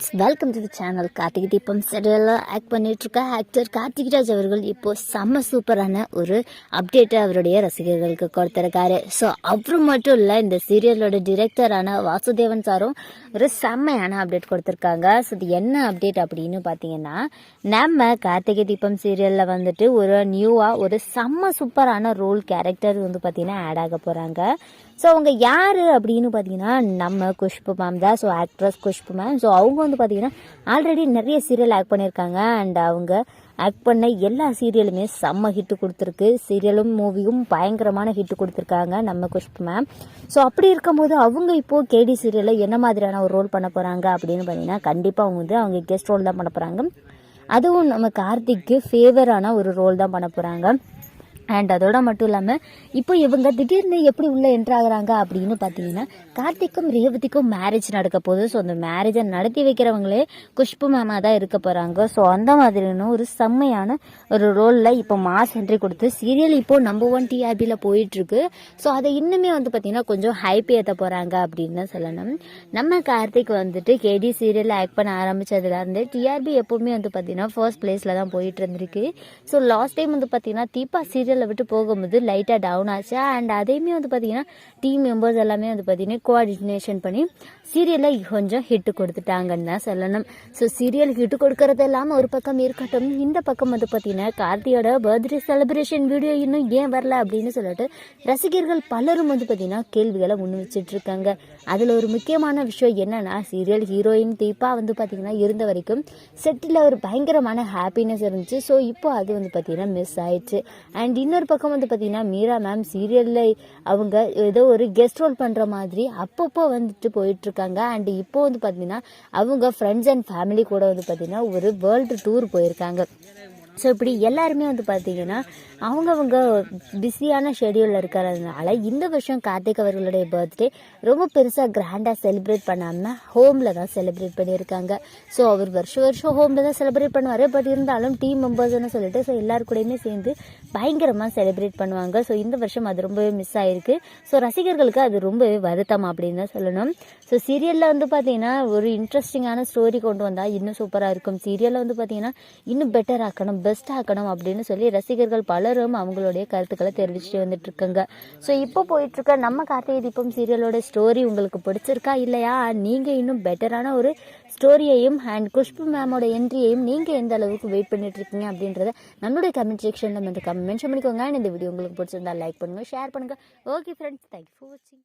Friends welcome to the channel Karthigai Deepam சீரியலில் act பண்ணிகிட்ருக்க actor Karthik Raj அவர்கள் இப்போது செம்ம சூப்பரான ஒரு அப்டேட்டை அவருடைய ரசிகர்களுக்கு கொடுத்துருக்காரு. ஸோ அவரும் மட்டும் இல்லை இந்த சீரியலோட டிரெக்டரான வாசுதேவன் சாரும் ஒரு செம்மையான அப்டேட் கொடுத்துருக்காங்க. ஸோ இது என்ன அப்டேட் அப்படின்னு பார்த்தீங்கன்னா நம்ம கார்த்திகை தீபம் சீரியலில் வந்துட்டு ஒரு நியூவாக ஒரு செம்ம சூப்பரான ரோல் கேரக்டர் வந்து பார்த்தீங்கன்னா ஆட் ஆக போகிறாங்க ஸோ அவங்க யார் அப்படின்னு பார்த்தீங்கன்னா நம்ம குஷ்பு மேம் தான். So actress Khushbu ma'am so அவங்க வந்து பார்த்தீங்கன்னா ஆல்ரெடி நிறைய சீரியல் ஆக்ட் பண்ணியிருக்காங்க அண்ட் அவங்க ஆக்ட் பண்ண எல்லா சீரியலுமே செம்ம ஹிட்டு கொடுத்துருக்கு. சீரியலும் மூவியும் பயங்கரமான ஹிட்டு கொடுத்துருக்காங்க நம்ம குஷ்பு மேம் ஸோ அப்படி இருக்கும்போது அவங்க இப்போது கேடி சீரியலில் என்ன மாதிரியான ஒரு ரோல் பண்ண போகிறாங்க அப்படின்னு பார்த்தீங்கன்னா கண்டிப்பாக அவங்க வந்து அவங்க கெஸ்ட் ரோல் தான் பண்ண போகிறாங்க அதுவும் நம்ம கார்த்திக்கு ஃபேவரான ஒரு ரோல் தான் பண்ண போகிறாங்க அண்ட் அதோட மட்டும் இல்லாமல் இப்போ இவங்க திடீர்னு எப்படி உள்ளே என்ட்ராகிறாங்க அப்படின்னு பார்த்தீங்கன்னா கார்த்திக்கும் ரேவதிக்கும் மேரேஜ் நடக்க போகுது. ஸோ அந்த மேரேஜை நடத்தி வைக்கிறவங்களே குஷ்பு மேமா தான் இருக்க போகிறாங்க ஸோ அந்த மாதிரின்னு ஒரு செம்மையான ஒரு ரோலில் இப்போ மாஸ் என்ட்ரி கொடுத்து சீரியல் இப்போ நம்பர் ஒன் டிஆர்பியில் போயிட்டுருக்கு. ஸோ அதை இன்னுமே வந்து பார்த்திங்கன்னா கொஞ்சம் ஹைப் ஏற்ற போகிறாங்க அப்படின்னு சொல்லணும். நம்ம கார்த்திக் வந்துட்டு கேடி சீரியலில் ஆக்ட் பண்ண ஆரம்பிச்சதுலேருந்து டிஆர்பி எப்போவுமே வந்து பார்த்திங்கன்னா ஃபர்ஸ்ட் பிளேஸில் தான் போயிட்டு இருந்திருக்கு. ஸோ லாஸ்ட் டைம் வந்து பார்த்தீங்கன்னா தீபா சீரியல் விட்டு போகும்போது லைட்டாக டவுன் ஆச்சு. அண்ட் அதையுமே வந்து பார்த்தீங்கன்னா டீம் மெம்பர்ஸ் எல்லாமே வந்து பார்த்தீங்கன்னா கோஆர்டினேஷன் பண்ணி சீரியலில் கொஞ்சம் ஹிட்டு கொடுத்துட்டாங்கன்னு தான் சொல்லணும். ஸோ சீரியல் ஹிட் கொடுக்கறது இல்லாமல் ஒரு பக்கம் இருக்கட்டும். இந்த பக்கம் வந்து பார்த்தீங்கன்னா கார்த்தியோட பர்த்டே செலிப்ரேஷன் வீடியோ இன்னும் ஏன் வரல அப்படின்னு சொல்லிட்டு ரசிகர்கள் பலரும் வந்து பார்த்தீங்கன்னா கேள்விகளை முன் வச்சுட்டு இருக்காங்க. அதில் ஒரு முக்கியமான விஷயம் என்னன்னா சீரியல் ஹீரோயின் தீபா வந்து பார்த்தீங்கன்னா இருந்த வரைக்கும் செட்டில் ஒரு பயங்கரமான ஹாப்பினஸ் இருந்துச்சு. ஸோ இப்போ அது வந்து பார்த்தீங்கன்னா மிஸ் ஆயிடுச்சு. அண்ட் இன்னொரு பக்கம் வந்து பார்த்தீங்கன்னா மீரா மேம் சீரியலில் அவங்க ஏதோ ஒரு கெஸ்ட் ரோல் பண்ணுற மாதிரி அப்பப்போ வந்துட்டு போயிட்டுருக்காங்க. அண்ட் இப்போ வந்து பார்த்தீங்கன்னா அவங்க ஃப்ரெண்ட்ஸ் அண்ட் ஃபேமிலி கூட வந்து பார்த்தீங்கன்னா ஒரு வேர்ல்டு டூர் போயிருக்காங்க. ஸோ இப்படி எல்லாருமே வந்து பார்த்தீங்கன்னா அவங்கவுங்க பிஸியான ஷெடியூலில் இருக்கிறதுனால இந்த வருஷம் கார்த்திக் அவர்களுடைய பர்த்டே ரொம்ப பெருசாக கிராண்டாக செலிப்ரேட் பண்ணாமல் ஹோமில் தான் செலிப்ரேட் பண்ணியிருக்காங்க. ஸோ அவர் வருஷம் வருஷம் ஹோமில் தான் செலிப்ரேட் பண்ணுவார். பட் இருந்தாலும் டீம் மெம்பர்ஸ்னு சொல்லிட்டு ஸோ எல்லாருக்கூடையுமே சேர்ந்து பயங்கரமாக செலிப்ரேட் பண்ணுவாங்க. ஸோ இந்த வருஷம் அது ரொம்பவே மிஸ் ஆகிருக்கு ஸோ ரசிகர்களுக்கு அது ரொம்பவே வருத்தம் அப்படின்னு தான் சொல்லணும். ஸோ சீரியலில் வந்து பார்த்தீங்கன்னா ஒரு இன்ட்ரெஸ்டிங்கான ஸ்டோரி கொண்டு வந்தால் இன்னும் சூப்பராக இருக்கும். சீரியலில் வந்து பார்த்தீங்கன்னா இன்னும் பெட்டர் ஆக்கணும். பெஸ்ட் ஆக்கணும் அப்படின்னு சொல்லி ரசிகர்கள் பலரும் அவங்களுடைய கருத்துக்களை தெரிவிச்சுட்டு வந்துட்டு இருக்காங்க ஸோ இப்போ போயிட்டு இருக்க நம்ம கார்த்திகை தீபம் சீரியலோட ஸ்டோரி உங்களுக்கு பிடிச்சிருக்கா இல்லையா? நீங்கள் இன்னும் பெட்டரான ஒரு ஸ்டோரியையும் அண்ட் குஷ்பு மேமோட என்ட்ரியையும் நீங்கள் எந்த அளவுக்கு வெயிட் பண்ணிட்டு இருக்கீங்க அப்படின்றத நம்மளுடைய கமெண்ட் செக்ஷனில் வந்து கமெண்ட் மென்ஷன் பண்ணிக்கோங்க. இந்த வீடியோ உங்களுக்கு பிடிச்சிருந்தா லைக் பண்ணுங்கள் ஷேர் பண்ணுங்கள் ஓகே ஃப்ரெண்ட்ஸ் தேங்க்யூ ஃபார் வாட்சிங்